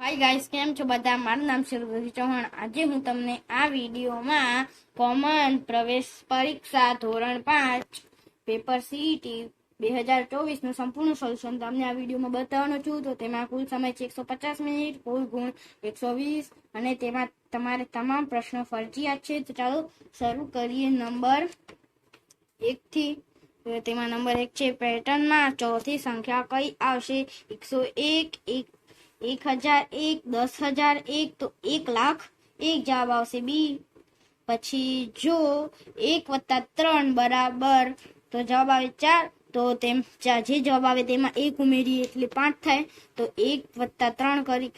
Hi guys કેમ છો બધા? મારું નામ ઋષિ ચૌહાણ. આજે હું તમને આ વિડીયોમાં કોમન પ્રવેશ પરીક્ષા ધોરણ પાંચ, પેપર સીઈટી બે હજાર ચોવીસનું સંપૂર્ણ સોલ્યુશન તમને આ વિડીયોમાં બતાવવાનો છું. તો તેમાં કુલ સમય છે એકસો પચાસ મિનિટ, કુલ ગુણ એકસો વીસ, અને તેમાં તમારે તમામ પ્રશ્નો ફરજિયાત છે. તો ચાલો શરૂ કરીએ નંબર એકથી. તેમાં નંબર એક છે, પેટર્નમાં ચોથી સંખ્યા કઈ આવશે? એકસો એક એક એક હજાર એક, દસ હજાર એક, તો એક લાખ, એક જવાબ આવશે બી. પછી જો એક વત્તા ત્રણ બરાબર, તો જવાબ આવે ચાર, તો તેમ જે જવાબ આવે તેમાં એક ઉમેરીએ એટલે પાંચ થાય, તો એક વત્તા ત્રણ કરી,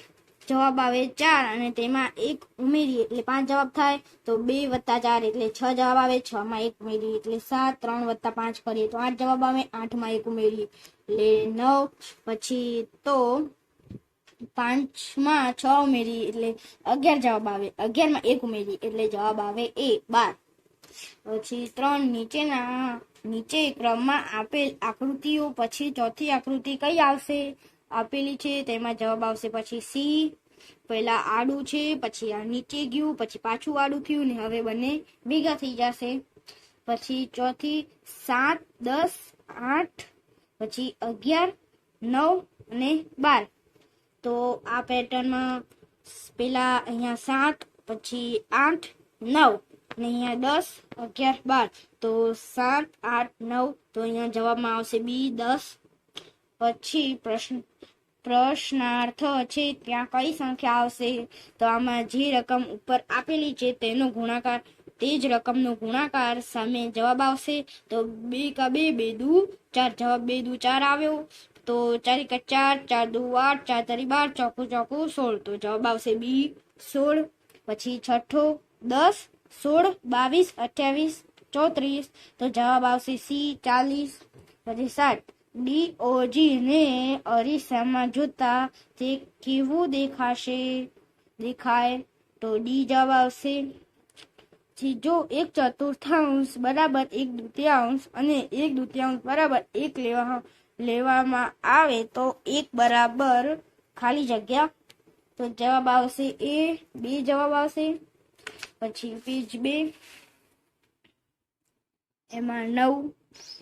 જવાબ આવે ચાર અને તેમાં એક ઉમેરીએ એટલે પાંચ જવાબ થાય, તો બે વત્તા ચાર એટલે છ જવાબ આવે, છ માં એક ઉમેરીએ એટલે સાત, ત્રણ વત્તા પાંચ કરીએ તો આઠ જવાબ આવે આઠમાં એક ઉમેરીએ એટલે નવ. પછી તો પાંચમાં છ ઉમેરી એટલે અગિયાર જવાબ આવે. અગિયારમાં એક ઉમેરી એટલે જવાબ આવે એ બાર. પછી ત્રણ નીચેના, નીચે ક્રમમાં આપેલ આકૃતિઓ પછી ચોથી આકૃતિ કઈ આવશે? આપેલી છે, તેમાં જવાબ આવશે પછી સી, પહેલા આડું છે, પછી આ નીચે ગયું, પછી પાછું આડું થયું ને હવે બંને ભેગા થઈ જશે. પછી ચોથી સાત, દસ, આઠ, પછી અગિયાર, નવ અને બાર. તો આ પેટર્નમાં પેલા અહીંયા સાત, પછી આઠ, નવ અને અહીંયા દસ, અગિયાર, બાર. તો સાત, આઠ, નવ, તો અહીંયા જવાબમાં આવશે બી દસ. પછી પ્રશ્ન, પ્રશ્નાર્થ છે, ત્યાં કઈ સંખ્યા આવશે? તો આમાં જે રકમ ઉપર આપેલી છે, તેનો ગુણાકાર, તે જ રકમનો ગુણાકાર સામે જવાબ આવશે. તો બે કા બે બે દુ ચાર. જવાબ બે દુ ચાર આવ્યો. તો ચાર એકા ચાર ચાર દુ આઠ ચાર તરી બાર ચોકું ચોકું સોળ તો જવાબ આવશે બી સોળ, પછી છઠ્ઠો દસ, સોળ, બાવીસ, અઠ્યાવીસ, ચોત્રીસ, તો જવાબ આવશે સી ચાલીસ, પછી સાત. ડી ઓજી ને અરીસામાં જોતા તે કેવું દેખાશે, દેખાય તો ડી જવાબ આવશે. પછી જો એક ચતુર્થાંશ બરાબર એક દૃતીયાંશ અને એક દૃતીયાંશ બરાબર એક લેવા લેવામાં આવે તો એક બરાબર ખાલી જગ્યા. તો જવાબ આવશે એ, બે જવાબ આવશે. પછી પેજ બે. એમાં નવ.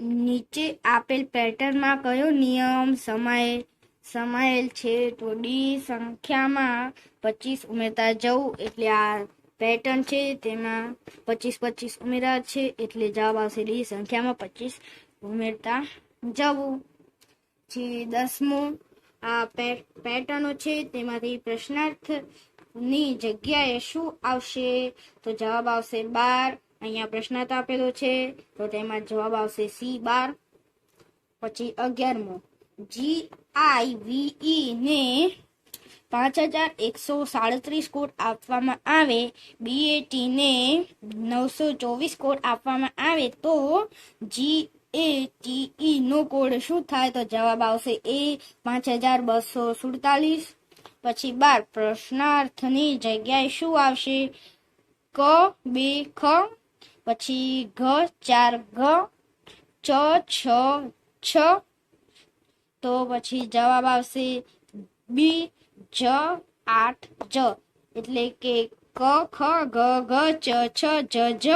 નીચે આપેલ પેટર્નમાં કયો નિયમ સમાય, સમાયેલ છે તો ડી સંખ્યામાં પચીસ ઉમેરતા જવું એટલે આ પેટર્ન છે, તેમાં પચીસ પચીસ ઉમેરા છે એટલે જવાબ આવશે ડી સંખ્યામાં પચીસ ઉમેરતા જવું. જે દસમું, આ પેટર્નો છે, તેમાંથી પ્રશ્નાર્થની જગ્યાએ શું આવશે? તો જવાબ આવશે બાર. અહીંયા પ્રશ્નાર્થ આપેલો છે, તો તેમાં જવાબ આવશે સી બાર. પછી અગિયારમો. જી આઈ વી ને પાંચ હજાર એકસો સાડત્રીસ કોડ આપવામાં આવે બી ને નવસો ચોવીસ કોડ આપવામાં આવે, તો G A, T no code શું થાય તો જવાબ આવશે એ, પાંચ હજાર બસો સુડતાલીસ. પછી બાર, પ્રશ્નાર્થની જગ્યાએ શું આવશે? ક, બે, ખ. પછી ઘ, ચાર, ઘ. ચ, છ છ. તો પછી જવાબ આવશે બી, જ, આઠ, જ. એટલે કે ક, ખ ઘ ઘ ચ, છ, જ જ.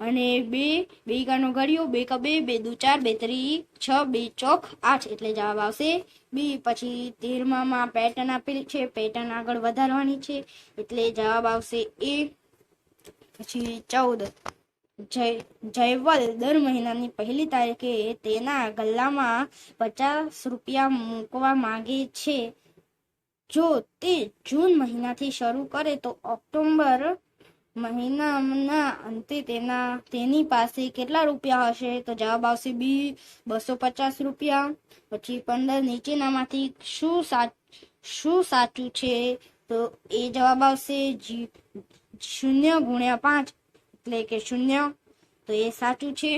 અને બે બે કાનો ઘડિયો બે કા બે બે દુ ચાર, બે ત્રી, છ, બે ચોક, આઠ એટલે જવાબ આવશે. બી, પછી તેરમામાં પેટર્ન આપેલી છે પેટર્ન આગળ વધારવાની છે, એટલે જવાબ આવશે એ, પછી ચૌદ. જય, જયવલ દર મહિનાની પહેલી તારીખે તેના ગલ્લામાં પચાસ રૂપિયા મૂકવા માંગે છે. જો તે જૂન મહિનાથી શરૂ કરે તો ઓક્ટોબર મહિનાના અંતે તેના, તેની પાસે કેટલા રૂપિયા હશે? તો જવાબ આવશે બી, બસો પચાસ રૂપિયા. પછી પંદર નીચેનામાંથી શું સાચ શું સાચું છે? તો એ જવાબ આવશે જી, શૂન્ય ગુણ્યા પાંચ, એટલે કે શૂન્ય. તો એ સાચું છે.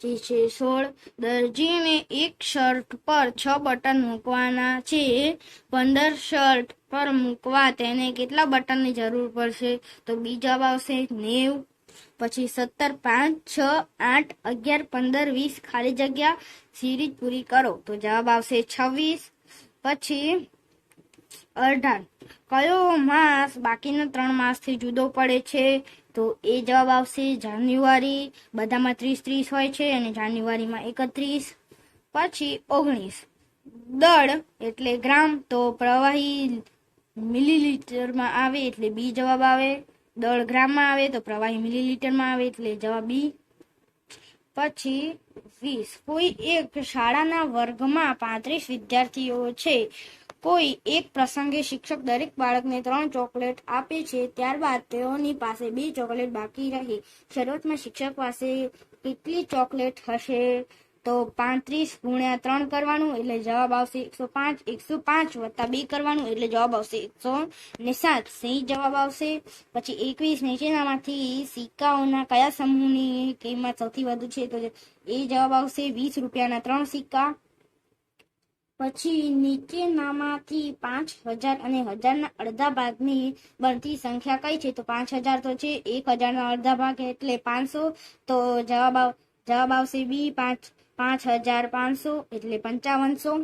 જે છે સોળ દરજીને એક શર્ટ પર છ બટન મૂકવાના છે. પંદર શર્ટ પર મૂકવા તેને કેટલા બટનની જરૂર પડશે? તો બીજા આવશે નેવ, પછી સત્તર, પાંચ, છ, આઠ, અગિયાર, પંદર, વીસ ખાલી જગ્યા સિરીજ પૂરી કરો. તો જવાબ આવશે છવ્વીસ, પછી અઢાર. કયો માસ બાકીના ત્રણ માસથી જુદો પડે છે? તો એ જવાબ આવશે જાન્યુઆરી, બધામાં ત્રીસ ત્રીસ હોય છે અને જાન્યુઆરીમાં એકત્રીસ, પછી ઓગણીસ. દળ એટલે ગ્રામ તો પ્રવાહી મિલીલીટરમાં આવે એટલે બી જવાબ આવે. દળ ગ્રામમાં આવે તો પ્રવાહી મિલીલીટરમાં આવે એટલે જવાબ બી. પછી વીસ. કોઈ એક શાળાના વર્ગમાં પાંત્રીસ વિદ્યાર્થીઓ છે. કોઈ એક પ્રસંગે શિક્ષક દરેક બાળકને ત્રણ ચોકલેટ આપે છે, ત્યારબાદ તેઓની પાસે બે ચોકલેટ બાકી રહી. શરૂઆતમાં શિક્ષક પાસે કેટલી ચોકલેટ હશે તો પાંત્રીસ ગુણ્યા ત્રણ કરવાનું, એટલે જવાબ આવશે એકસો પાંચ એકસો પાંચ વત્તા બે કરવાનું, એટલે જવાબ આવશે એકસો ને સાત. સહી જવાબ આવશે. પછી એકવીસ નીચેનામાંથી સિક્કાઓના કયા સમૂહની કિંમત સૌથી વધુ છે? તો એ જવાબ આવશે વીસ રૂપિયાના ત્રણ સિક્કા. પછી નીચેનામાંથી પાંચ હજાર અને હજારના અડધા ભાગની બનતી સંખ્યા કઈ છે? તો પાંચ હજાર તો છે, એક હજારના અડધા ભાગ એટલે પાંચસો. તો જવાબ જવાબ આવશે બી, પાંચ પાંચ હજાર પાંચસો એટલે પંચાવનસો.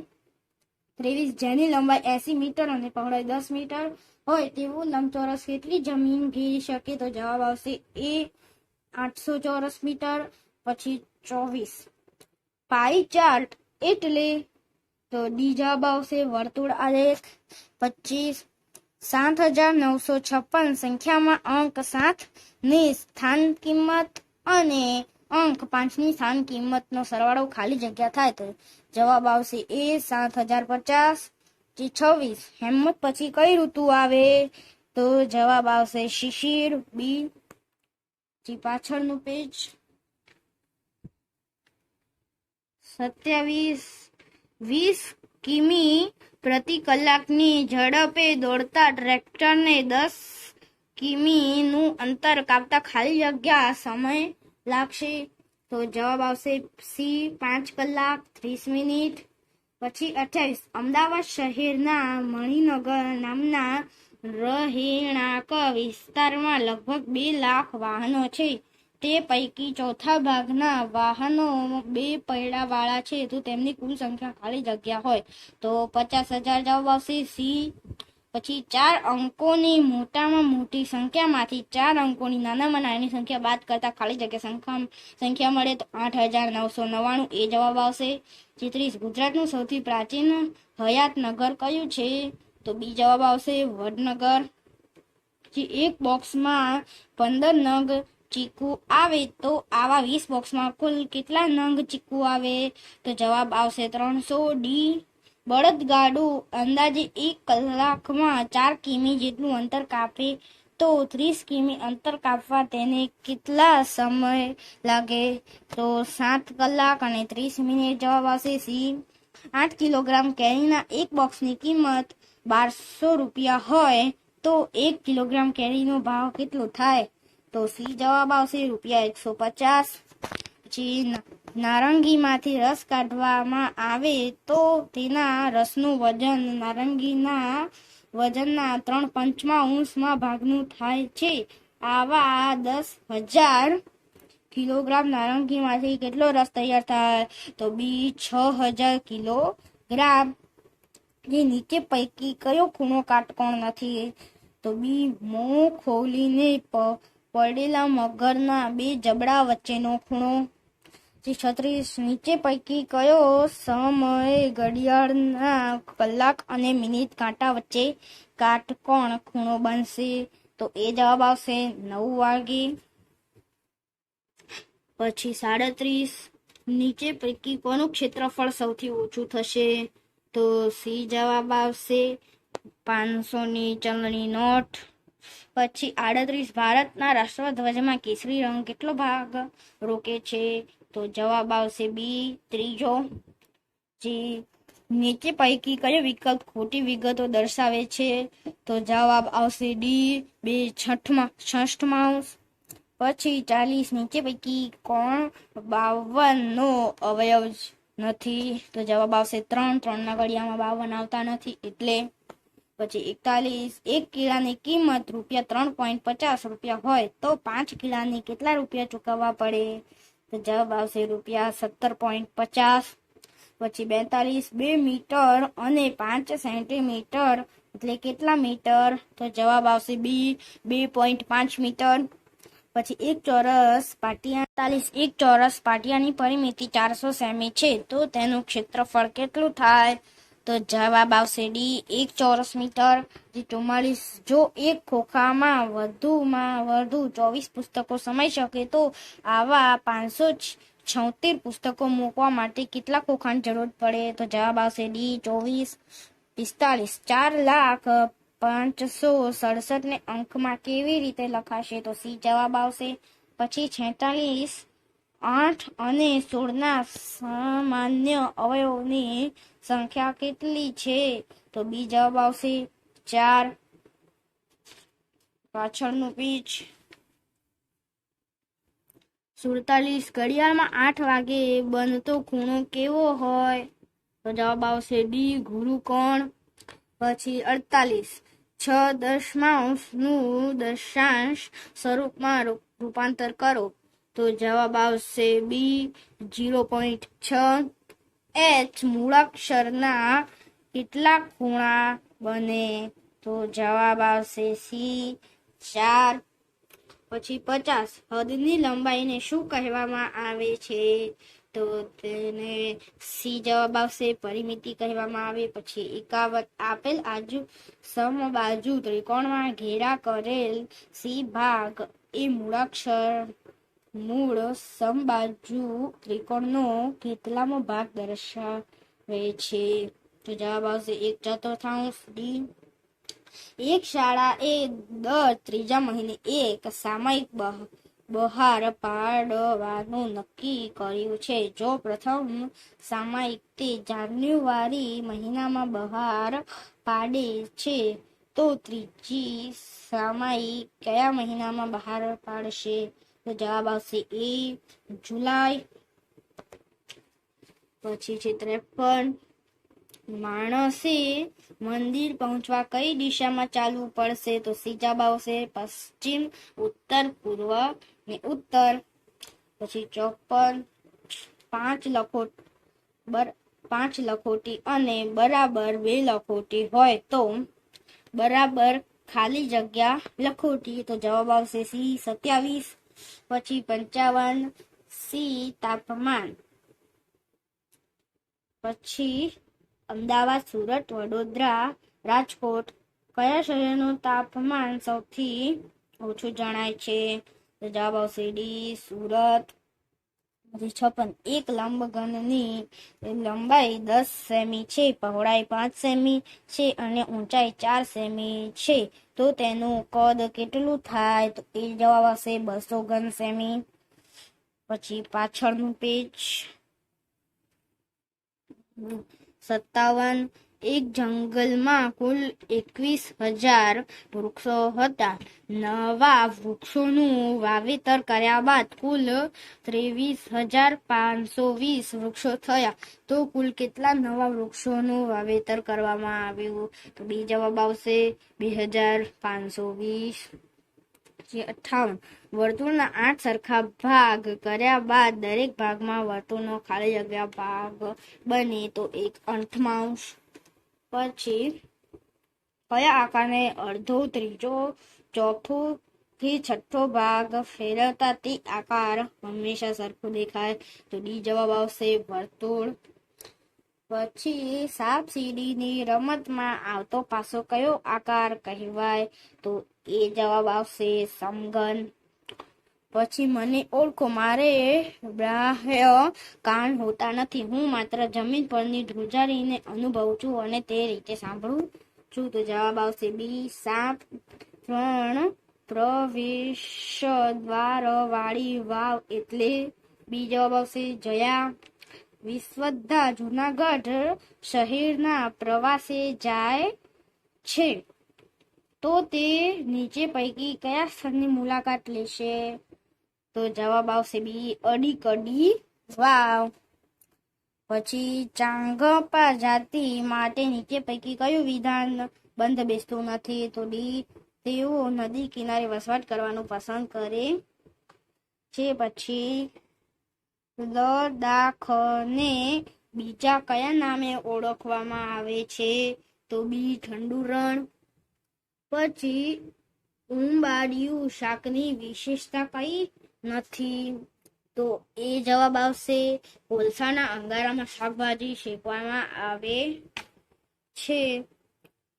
ત્રેવીસ જેની લંબાઈ એસી મીટર અને પહોળાઈ દસ મીટર હોય તેવું લંબચોરસ કેટલી જમીન ઘેરી શકે? તો જવાબ આવશે એ આઠસો ચોરસ મીટર, પછી ચોવીસ. પાઈ ચાર્ટ એટલે તો જવાબ આવશે, વર્તુળ આલેખ પચીસ, સાત હજાર નવસો છપ્પન, સંખ્યામાં અંક સાતની સ્થાન કિંમત અને અંક પાંચની સ્થાન કિંમતનો સરવાળો ખાલી જગ્યા થાય તો જવાબ આવશે એ, સાત હજાર પચાસ છવ્વીસ, હેમત પછી કઈ ઋતુ આવે? તો જવાબ આવશે શિશિર, બી, જે પાછળનું પેજ સત્યાવીસ વીસ કિમી પ્રતિ કલાકની ઝડપે દોડતા ટ્રેક્ટરને દસ કિમીનું અંતર કાપતા ખાલી જગ્યા સમય લાગશે. તો જવાબ આવશે સી, પાંચ કલાક, ત્રીસ મિનિટ. પછી અઠ્યાવીસ. અમદાવાદ શહેરના મણિનગર નામના રહેણાંક વિસ્તારમાં લગભગ બે લાખ વાહનો છે. તે પૈકી ચોથા ભાગના વાહનો બે પૈડાવાળા છે. તો તેમની કુલ સંખ્યા ખાલી જગ્યા હોય. તો પચાસ હજાર જવાબ આવશે. સી, પછી ચાર અંકોની મોટામાં મોટી સંખ્યામાંથી ચાર અંકોની નાનામાં નાની સંખ્યા બાદ કરતા ખાલી જગ્યા સંખ્યા સંખ્યા મળે તો આઠ હજાર નવસો નવ્વાણું. એ જવાબ આવશે. ચિત્રીસ ગુજરાતનું સૌથી પ્રાચીન હયાતનગર કયું છે? તો બી જવાબ આવશે વડનગર. જે એક બોક્સમાં પંદર નંગ ચીકુ આવે તો આવા વીસ બોક્સમાં કુલ કેટલા નંગ ચીકુ આવે? તો જવાબ આવશે ત્રણસો ડી. બળદગાડું. અંદાજે એક કલાકમાં ચાર કિમી જેટલું અંતર કાપે તો ત્રીસ કિમી અંતર કાપવા તેને કેટલા સમય લાગે? તો સાત કલાક અને ત્રીસ મિનિટ જવાબ આવશે સી. આઠ કિલોગ્રામ કેરીના એક બોક્સની કિંમત બારસો રૂપિયા હોય તો એક કિલોગ્રામ કેરીનો ભાવ કેટલો થાય? તો સી જવાબ આવશે રૂપિયા એકસો પચાસ. પછી નારંગીમાંથી રસ કાઢવામાં આવે તો તેના રસનું વજન નારંગીના વજનના ત્રણ પંચમાંશમાં ભાગનું થાય છે. આવા દસ હજાર કિલોગ્રામ નારંગીમાંથી કેટલો રસ તૈયાર થાય? તો બી છ હજાર કિલોગ્રામ. જે નીચે પૈકી કયો ખૂણો કાટકોણ નથી? તો બી મોં ખોલીને પ- પડેલા મગરના બે જબડા વચ્ચેનો ખૂણો. છત્રીસ નીચે પૈકી કયો? સમય ઘડિયાળના કલાક અને મિનિટ કાંટા વચ્ચે કાટકોણ ખૂણો બનશે? તો એ જવાબ આવશે નવ વાગે. પછી સાડત્રીસ નીચે પૈકી કોનું ક્ષેત્રફળ સૌથી ઓછું થશે? તો સી જવાબ આવશે પાંચસોની ચલણી નોટ. પછી આડત્રીસ ભારતના રાષ્ટ્રધ્વજમાં કેસરી રંગ કેટલો ભાગ રોકે છે? તો જવાબ આવશે બી, ત્રીજો. જે નીચે પૈકી કયો વિકલ્પ ખોટી વિગતો દર્શાવે છે? તો જવાબ આવશે ડી, બે, છઠમાં છઠમાંશ પછી ચાલીસ નીચે પૈકી કોણ? બાવનનો અવયવ નથી. તો જવાબ આવશે ત્રણ, ત્રણના ઘડિયામાં બાવન આવતા નથી. એટલે પછી એકતાલીસ, એક કિલાની કિંમત રૂપિયા ત્રણ પોઈન્ટ પચાસ રૂપિયા હોય તો પાંચ કિલાની કેટલા રૂપિયા ચૂકવવા પડે? તો જવાબ આવશે રૂપિયા સત્તર પોઈન્ટ પચાસ, પછી બેતાલીસ બે મીટર અને પાંચ સેન્ટીમીટર. એટલે કેટલા મીટર? તો જવાબ આવશે બી, બે પોઈન્ટ પાંચ મીટર. પછી એક ચોરસ પાટિયા ચાલીસ, એક ચોરસ પાટિયાની પરિમિતિ ચારસો સેમી છે. તો તેનું ક્ષેત્રફળ કેટલું થાય? તો જવાબ આવશે ડી એક ચોરસ મીટર. જે ચુમ્માલીસ જો એક ખોખામાં વધુમાં વધુ ચોવીસ પુસ્તકો સમાઈ શકે તો આવા પાંચસો છોતેર પુસ્તકો મૂકવા માટે કેટલા ખોખાની જરૂર પડે? તો જવાબ આવશે ડી ચોવીસ પિસ્તાલીસ ચાર લાખ પાંચસો સડસઠ ને અંકમાં કેવી રીતે લખાશે? તો સી જવાબ આવશે. પછી છેતાલીસ આઠ અને સોળના સામાન્ય અવયવની સંખ્યા કેટલી છે? તો બી જવાબ આવશે ચાર. પાછળનું પીચ સુડતાલીસ. ઘડિયાળમાં આઠ વાગે બનતો ખૂણો કેવો હોય? તો જવાબ આવશે ડી ગુરુકોણ પછી અડતાલીસ. છ દશમાંશનું દશાંશ સ્વરૂપમાં રૂપાંતર કરો. તો જવાબ આવશે બી જીરો પોઈન્ટ છ. એચ, મૂળાક્ષરના કેટલા ખૂણા બને. તો જવાબ આવશે સી, ચાર. પછી પચાસ. હદની લંબાઈને શું કહેવામાં આવે છે? તો તેને સી જવાબ આવશે. પરિમિતિ કહેવામાં આવે. પછી એકાવન. આપેલ આજુ સમબાજુ ત્રિકોણમાં ઘેરા કરેલ સી ભાગ એ મૂળાક્ષર મૂળ સમબાજુ ત્રિકોણનો કેટલામો ભાગ દર્શાવે છે? તો જવાબ આવશે એક ચતુર્થાંશ ડી એક શાળા એ દર ત્રીજા મહિને એક સામયિક બહાર પાડવાનું નક્કી કર્યું છે. જો પ્રથમ સામાયિક તે જાન્યુઆરી મહિનામાં બહાર પાડે છે, તો ત્રીજી સામાયિક કયા મહિનામાં બહાર પાડશે? તો જવાબ આવશે એ જુલાઈ. પછી છે ત્રેપન. માણસે મંદિર પહોંચવા કઈ દિશામાં ચાલવું પડશે? તો સીજાબ આવશે પશ્ચિમ, ઉત્તર, પૂર્વ ને ઉત્તર. પછી ચોપન. પાંચ લખોટ, બર, પાંચ લખોટી અને બરાબર બે લખોટી હોય તો બરાબર ખાલી જગ્યા લખોટી. તો જવાબ આવશે સી સત્યાવીસ. પછી પંચાવન સી તાપમાન. પછી અમદાવાદ, સુરત, વડોદરા, રાજકોટ, કયા શહેરનું તાપમાન સૌથી ઓછું જણાય છે? જવાબ આવશે ડી, સુરત. પછી છપ્પન, એક લંબઘનની લંબાઈ દસ સેમી છે, પહોળાઈ પાંચ સેમી છે અને ઊંચાઈ ચાર સેમી છે. તો તેનું કદ કેટલું થાય તો એ જવાબ આવશે બસો ઘન સેમી. પછી પાછળનું પેજ સત્તાવન. એક જંગલમાં કુલ એકવીસ હજાર વૃક્ષો હતા. નવા વૃક્ષોનું વાવેતર કર્યા બાદ કુલ ત્રેવીસ હજાર પાંચસો વીસ વૃક્ષો થયા. તો કુલ કેટલા નવા વૃક્ષોનું વાવેતર કરવામાં આવ્યું? તો બી જવાબ આવશે બે હજાર પાંચસો વીસ. જે અઠાવન વર્તુળના આઠ સરખા ભાગ કર્યા બાદ દરેક ભાગમાં વર્તુળનો ખાલી જગ્યા ભાગ બને. તો એક અંઠમાંશ પછી કયા આકારને અડધો, ત્રીજો, ચોથો થી છઠ્ઠો ભાગ ફેરવતા તે આકાર હંમેશા સરખો દેખાય. તો ડી જવાબ આવશે વર્તુળ. પછી સાપ સીડીની રમતમાં આવતો પાસો કયો આકાર કહેવાય? તો એ જવાબ આવશે સમઘન. પછી મને ઓળખો, મારે બાહ્ય કાન હોતા નથી. હું માત્ર જમીન પરની ધ્રુજારીને અનુભવું છું અને તે રીતે સાંભળું છું. તો જવાબ આવશે બી. સાપ ત્રણ પ્રવેશ દ્વાર વાળી વાવ એટલે બી જવાબ આવશે જયા વિશ્વદ્ધા જુનાગઢ શહેરના પ્રવાસે જાય છે. તો તે નીચે પૈકી કયા સ્થળની મુલાકાત લેશે? તો જવાબ આવશે બી, અડી કડી. વાવ. પછી ચાંગપા જાતિ માટે નીચે પૈકી કયું વિધાન બંધ બેસતું નથી? તો ડી, તેઓ નદી કિનારે વસવાટ કરવાનું પસંદ કરે છે. પછી લદાખને બીજા કયા નામે ઓળખવામાં આવે છે? તો બી ઠંડુ રણ પછી ઉંબાડિયું શાકની વિશેષતા કઈ? નથી. તો એ જવાબ આવશે કોલસાના અંગારામાં શાકભાજી શેકવામાં આવે છે.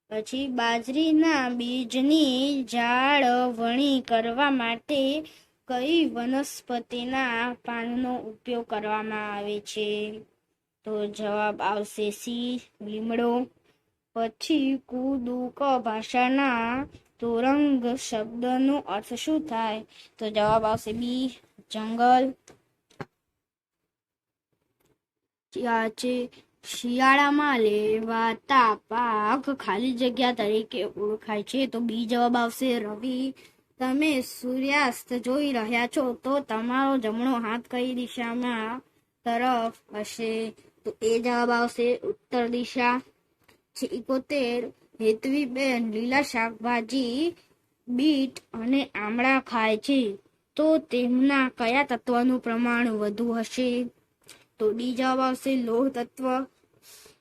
પછી બાજરીના બીજની જાળવણી કરવા માટે કઈ વનસ્પતિના પાનનો ઉપયોગ કરવામાં આવે છે? તો જવાબ આવશે સી, લીમડો. પછી કુદુક ભાષાના તોરંગ શબ્દનો અર્થ શું થાય? તો જવાબ આવશે બી, જંગલ. શિયાળામાં લેવાતા પાક ખાલી જગ્યા તરીકે ઓળખાય છે. તો બી જવાબ આવશે રવિ. તમે સૂર્યાસ્ત જોઈ રહ્યા છો, તો તમારો જમણો હાથ કઈ દિશામાં તરફ હશે? તો એ જવાબ આવશે ઉત્તર દિશા. છે ઇકોતેર હેતવીબેન લીલા શાકભાજી, બીટ અને આમળા ખાય છે. તો તેમના કયા તત્વનું પ્રમાણ વધુ હશે? તો ડી જવાબ આવશે લોહ તત્વ,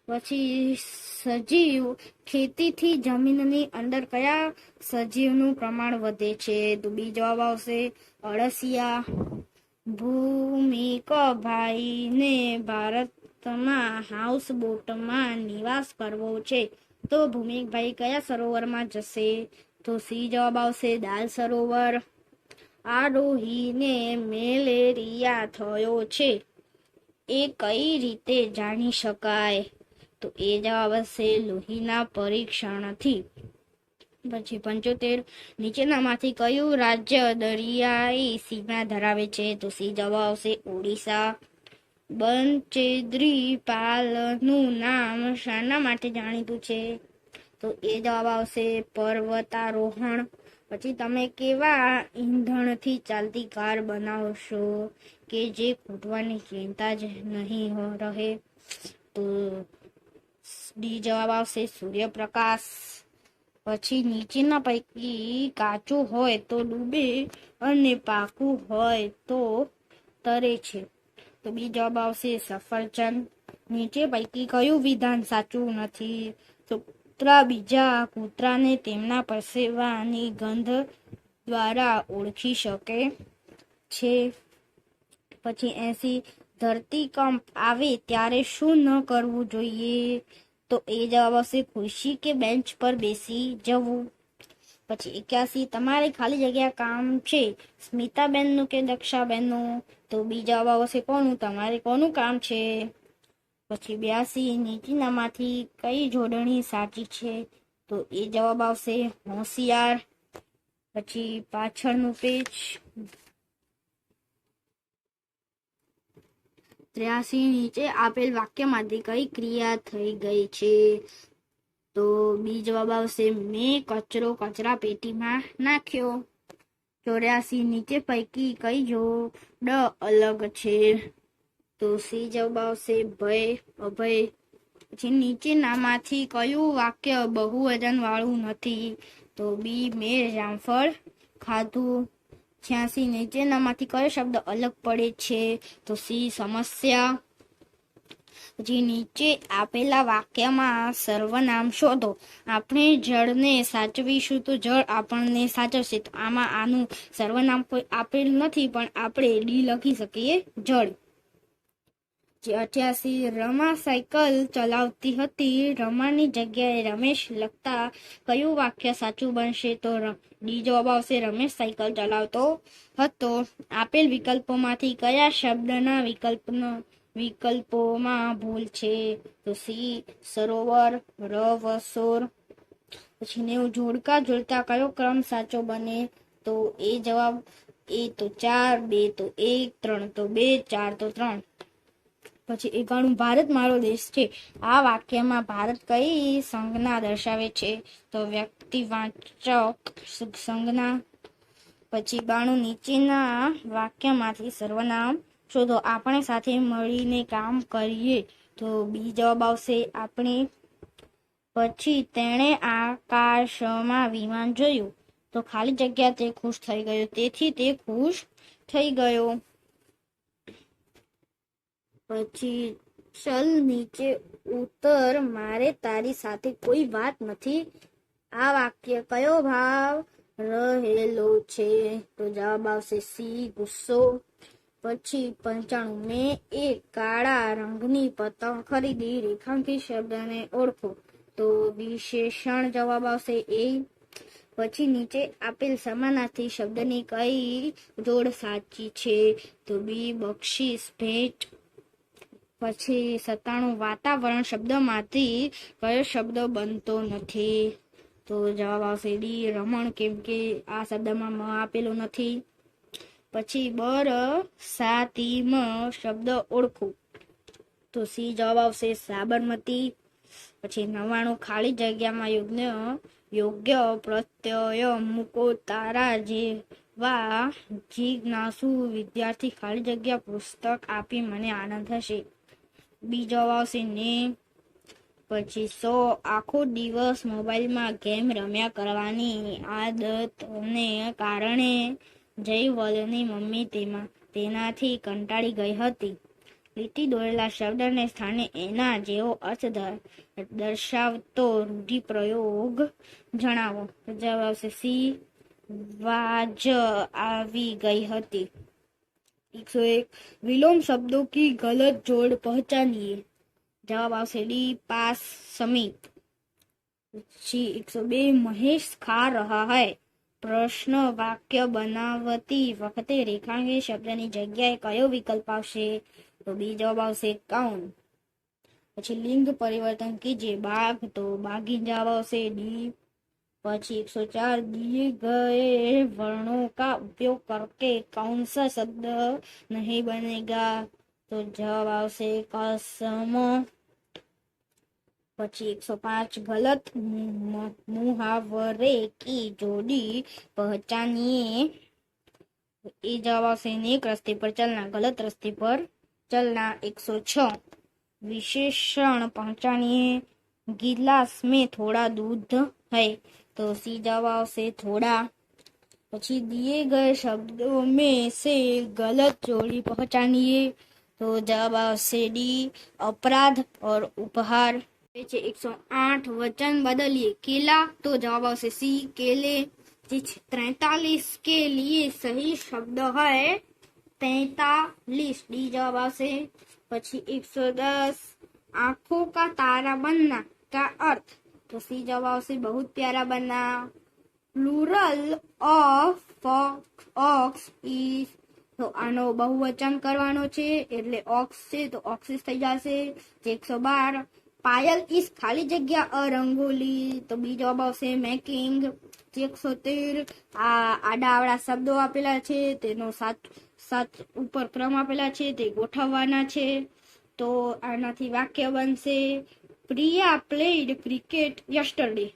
પછી સજીવ. ખેતીથી જમીનની અંદર કયા સજીવનું પ્રમાણ વધે છે? તો બી જવાબ આવશે અળસિયા. ભૂમિક ભાઈને ભારતમાં હાઉસ બોટમાં નિવાસ કરવો છે. તો ભૂમિકભાઈ કયા સરોવરમાં જશે? તો સી જવાબ આવશે દાલ સરોવર. આરોહીને મેલેરિયા થયો છે. એ કઈ રીતે જાણી શકાય? તો એ જવાબ હશે લોહીના પરીક્ષણથી. પછી પંચોતેર. નીચેનામાંથી કયું રાજ્ય દરિયાઈ સીમા ધરાવે છે? તો સી જવાબ આવશે ઓડિશા. બંચેદ્રી પાલનું નામ શાના માટે જાણીતું છે. તો એ જવાબ આવશે પર્વતારોહણ. પછી તમે કેવા ઈંધણથી ચાલતી કાર બનાવશો કે જે ખૂટવાની ચિંતા જ નહીં રહે? તો ડી જવાબ આવશે સૂર્યપ્રકાશ. પછી નીચેના પૈકી કાચું હોય તો ડૂબે અને પાકું હોય તો તરે છે. તો બી જવાબ આવશે સફરજન નીચે પૈકી કયું વિધાન સાચું નથી? તો કૂતરા બીજા કૂતરાને તેમના પરસેવાની ગંધ દ્વારા ઓળખી શકે છે. પછી એસી ધરતીકંપ આવે ત્યારે શું ન કરવું જોઈએ? તો એ જવાબ આવશે ખુરશી કે બેન્ચ પર બેસી જવું. પછી એક્યાસી, તમારે ખાલી જગ્યા કામ છે. સ્મિતાબેનનું કે દક્ષાબેનનું? તો બીજા આવશે કોનું? તમારે કોનું કામ છે? પછી બ્યાસી નીચેનામાંથી કઈ જોડણી સાચી છે? તો એ જવાબ આવશે હોશિયાર. પછી પાછળનું પેજ. ત્ર્યાસી, નીચે આપેલ વાક્યમાંથી કઈ ક્રિયા થઈ ગઈ છે? તો બી જવાબ આવશે, મેં કચરો કચરા પેટીમાં નાખ્યો. ચોર્યાસી નીચે પૈકી કઈ જોડ અલગ છે. તો સી જવાબ આવશે, ભય, અભય. પછી નીચેનામાંથી કયું વાક્ય બહુવચન વાળું નથી? તો બી, મેં જામફળ ખાધું. છ્યાસી નીચેનામાંથી કયો શબ્દ અલગ પડે છે? તો સી, સમસ્યા. પછી નીચે આપેલા વાક્યમાં સર્વનામ શોધો. આપણે જળને સાચવીશું તો જળ આપણને સાચવશે. તો આમાં આનું સર્વનામ કોઈ આપેલ નથી, પણ આપણે ડી લખી શકીએ જળ. જે અઠ્યાસી રમા સાયકલ ચલાવતી હતી. રમાની જગ્યાએ રમેશ લખતા કયું વાક્ય સાચું બનશે? તો ડી જવાબ આવશે, રમેશ સાયકલ ચલાવતો હતો. આપેલ વિકલ્પોમાંથી કયા શબ્દના વિકલ્પનો વિકલ્પોમાં ભૂલ છે. તો સી, સરોવર રવસોર વસોર પછી નેવું, જોડકા, જોડતા કયો ક્રમ સાચો બને? તો એ જવાબ, એ તો ચાર, બે તો એક, ત્રણ તો બે, ચાર તો ત્રણ. પછી એકાણું, ભારત મારો દેશ છે. આ વાક્યમાં ભારત કઈ સંજ્ઞા દર્શાવે છે? તો વ્યક્તિવાચક સંજ્ઞા. પછી બાણું, નીચેના વાક્યમાંથી સર્વનામ શોધો આપણે સાથે મળીને કામ કરીએ તો બી જવાબ આવશે આપણે. પછી તેણે આકાશમાં વિમાન જોયું તો ખાલી જગ્યા તે ખુશ થઈ ગયો. તેથી તે ખુશ થઈ ગયો. પછી ચલ નીચે ઉતર, મારે તારી સાથે કોઈ વાત નથી. આ વાક્ય કયો ભાવ રહેલો છે? તો જવાબ આવશે સી, ગુસ્સો. પછી પંચાણું મેં એક કાળા રંગની પતંગ ખરીદી, રેખાંકિત શબ્દને ઓળખો. તો વિશેષણ જવાબ આવશે એ. પછી નીચે આપેલ સમાનાર્થી શબ્દની કઈ જોડ સાચી છે? તો બી, બક્ષીસ, ભેટ. પછી સત્તાણું વાતાવરણ શબ્દમાંથી કયો શબ્દ બનતો નથી? તો જવાબ આવશે ડી, રમણ, કેમ કે આ શબ્દમાં મ આપેલો નથી. પછી બર, સાતીમાં શબ્દ ઓળખો. તો સી જવાબ આવશે સાબરમતી. પછી નવાણું ખાલી જગ્યામાં યોગ્ય યોગ્ય પ્રત્યય મૂકો તારા જેવા જિજ્ઞાસુ વિદ્યાર્થી ખાલી જગ્યા પુસ્તક આપી મને આનંદ થશે બી જવાબ આવશે ને. પછી સો, આખો દિવસ મોબાઈલમાં ગેમ રમ્યા કરવાની આદતને કારણે જયવલની મમ્મી તેમાં તેનાથી કંટાળી ગઈ હતી. લીટી દોરેલા શબ્દને સ્થાને એના જેવો અર્થ દર્શાવતો રૂઢિપ્રયોગ જણાવો. જવાબ આવશે સી. વાજ આવી ગઈ હતી. એકસો એક. વિલોમ શબ્દો કી ગલત જોડ પહોંચાડીએ. જવાબ આવશે ડી. પાસ સમિત જી, એકસો બે. મહેશ ખા રહા હૈ. પ્રશ્ન વાક્ય બનાવતી વખતે રેખાંગી શબ્દની જગ્યાએ કયો વિકલ્પ આવશે? તો બી જવાબ આવશે કાઉન. પછી લિંગ પરિવર્તન કીજે બાઘ, તો બાઘી જવાબ આવશે ડી. પછી એકસો ચાર દિએ ગયે વર્ણો કા ઉપયોગ કરકે કૌનસા શબ્દ નહીં બનેગા? તો જવાબ આવશે કસમ. પછી એકસો પાંચ ગલત મુહાવરે કી જોડી पहचानिए એ જવાબ છે નેક રસ્તે પર ચલના, ગલત રસ્તે પર ચલના એકસો છ. વિશેષણ पहचानिए गिलास में थोड़ा दूध है तो सी जवाब से थोड़ा પછી दिए गए शब्दों में से गलत जोड़ी पहचानिए तो जवाब से डी अपराध और उपहार છે એકસો આઠ વચન બદલીએ. કેલા? તો જવાબ આવશે સી, કેલે. જે છે ત્રેતાલીસ કે લીએ સહી શબ્દ હોય તેતાલીસ. ડી જવાબ આવશે. પછી એકસો દસ. આંખો કા તારા બનના? કા અર્થ? તો સી જવાબ આવશે બહુ પ્યારા બનના. Plural of ox is. તો આનો બહુવચન કરવાનો છે. એટલે ઓક્સ છે તો ઓક્સિસ થઈ જશે. એકસો બાર. પાયલ ઇસ ખાલી જગ્યા અ રંગોલી તો બી જવાબ આવશે મેકિંગ એકસો તેર આ આડાવડા શબ્દો આપેલા છે, તેનો સાત સાત ઉપર ક્રમ આપેલા છે, તે ગોઠવવાના છે. તો આનાથી વાક્ય બનશે, પ્રિયા પ્લેડ ક્રિકેટ યસ્ટરડે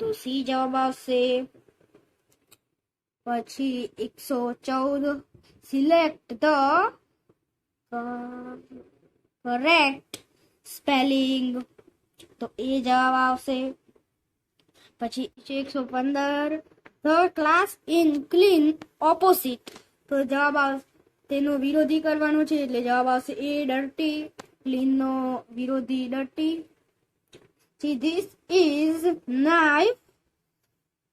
તો સી જવાબ આવશે, પછી એકસો ચૌદ. સિલેક્ટ ધ કરેક્ટ સ્પેલિંગ તો એ જવાબ આવશે પછી એકસો પંદર, the class in clean opposite તો જવાબ આવશે તેનો વિરોધી કરવાનો છે એટલે જવાબ આવશે એ ડર્ટી, ક્લીનનો વિરોધી dirty is knife.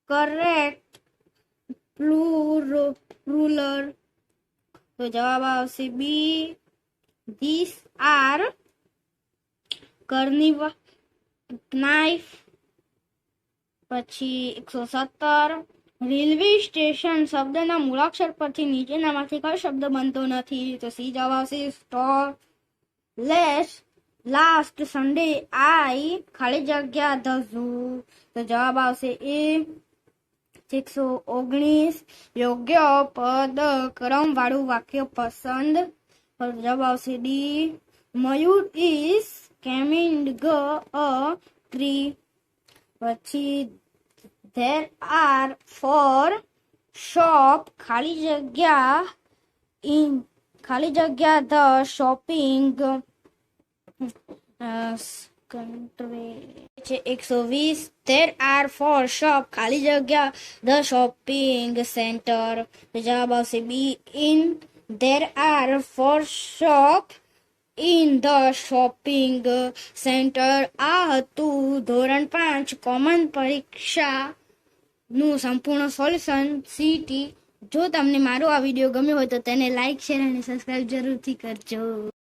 Correct. Plural. Ruler. તો જવાબ આવશે બી ધીસ આર કર્નિવા નાઇફ પછી એકસો સત્તર. રેલવે સ્ટેશન શબ્દના મૂળાક્ષર પરથી નીચેનામાંથી કયો શબ્દ બનતો નથી. તો સી જવાબ આવશે stop. Less, last, Sunday, I, ખાલી જગ્યા, ધ ઝૂ. તો જવાબ આવશે એ એકસો ઓગણીસ. યોગ્ય પદ ક્રમ વાળું વાક્ય પસંદ. તો જવાબ આવશે D. Mayur is coming a tree પછી ધેર આર ફોર શોપ ખાલી જગ્યા ઇન ખાલી જગ્યા ધ શોપિંગ છે એકસો વીસ ધેર આર ફોર શોપ ખાલી જગ્યા ધ શોપિંગ સેન્ટર જવાબ આવશે B in there are four shop in the shopping centre. આ હતું ધોરણ પાંચ કોમન પરીક્ષા નું સંપૂર્ણ સોલ્યુશન સીટી. જો તમને મારો આ વીડિયો ગમ્યો હોય તો તેને લાઈક, શેર અને સબસ્ક્રાઇબ જરૂરથી કરજો.